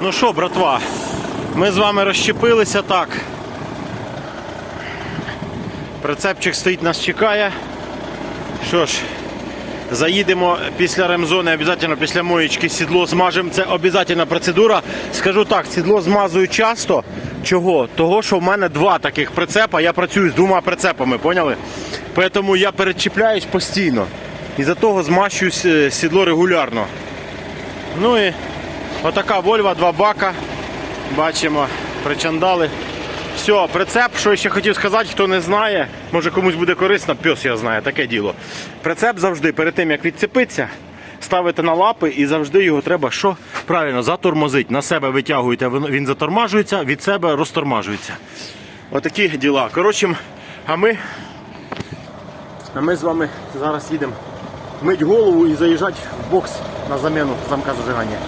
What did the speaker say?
Ну що, братва, ми з вами розщепилися так. Прицепчик стоїть, нас чекає. Що ж, заїдемо після ремзони, обов'язково після моєчки сідло змажемо. Це обов'язково процедура. Скажу так, сідло змазую часто. Чого? Того, що в мене два таких прицепа, я працюю з двома прицепами, поняли? Тому я перечіпляюсь постійно. І за того змащую сідло регулярно. Ну і отака Вольва, два бака. Бачимо, причандали. Все, прицеп, що я ще хотів сказати, хто не знає, може комусь буде корисно, пес я знаю, таке діло. Прицеп завжди перед тим, як відцепиться, ставите на лапи і завжди його треба що? Правильно, затормозити. На себе витягуєте, він затормажується, від себе розтормажується. Отакі діла. Коротше, а ми, а ми з вами зараз їдемо мить голову і заїжджати в бокс на заміну замка зажигання.